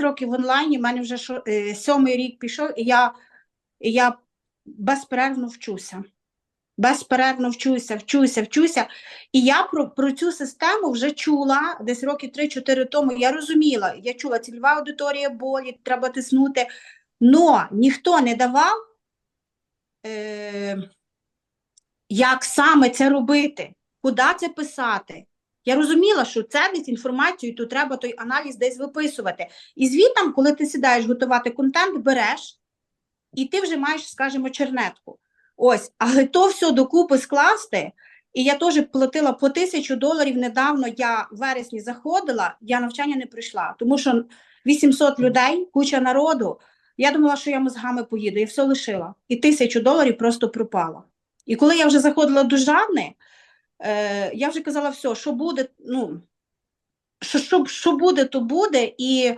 років в онлайні, в мене вже шо- е, сьомий рік пішов, і я, я безперервно вчуся. Безперервно вчуся, вчуся, вчуся. І я про, про цю систему вже чула десь роки 3-4 тому. Я розуміла, я чула цільова аудиторія болі, треба тиснути. Но ніхто не давав, е, як саме це робити, куди це писати. Я розуміла, що це десь інформацію, то треба той аналіз десь виписувати. І звітом, коли ти сідаєш готувати контент, береш, і ти вже маєш, скажімо, чернетку. Ось, але то все докупи скласти. І я теж платила по тисячу доларів недавно. Я в вересні заходила, я навчання не прийшла, тому що 800 людей, куча народу. Я думала, що я мозгами поїду, я все лишила. І тисячу доларів просто пропала. І коли я вже заходила до Жанни, е, я вже казала, все, що буде, ну, що, що, що буде, то буде. І